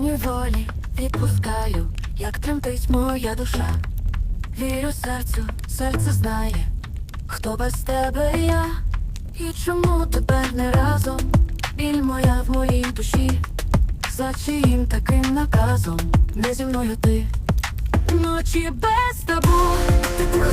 останньої волі відпускаю, як тремтить моя душа. Вірю серцю, серце знає, хто без тебе я, і чому тепер не разом, біль моя в моїй душі, за чиїм таким наказом, не зі мною ти. Ночі без табу, ти тихо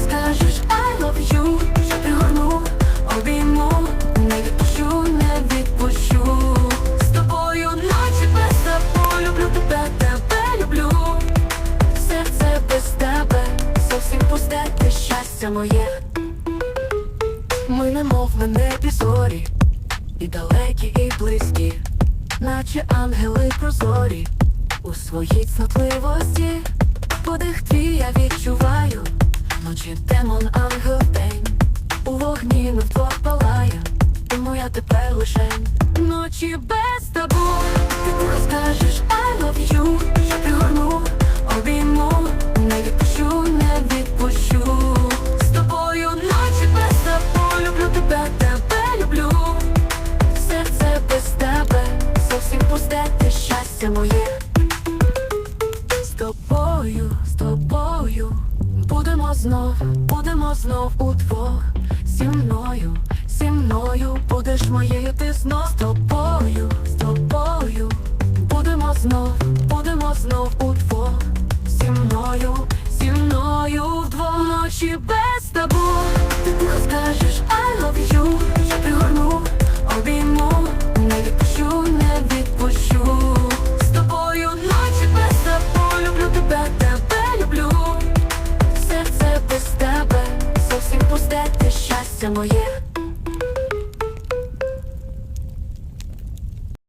щастя моє. Ми немов на небі зорі, і далекі, і близькі, наче ангели прозорі, у своїй цнотливості. Подих твій я відчуваю, ночі демон, ангел день, у вогні ми вдвох палає, тому я тепер лишень. Ночі без пусте те щастя моє. З тобою, з тобою будемо знов, будемо знов удвох. Зі мною, зі мною будеш моєю, ти знов з тобою, з тобою будемо знов, будемо знов удвох. Зі мною, зі мною вдвох ночі без тобою Ти тихо скажеш I love you серце моє.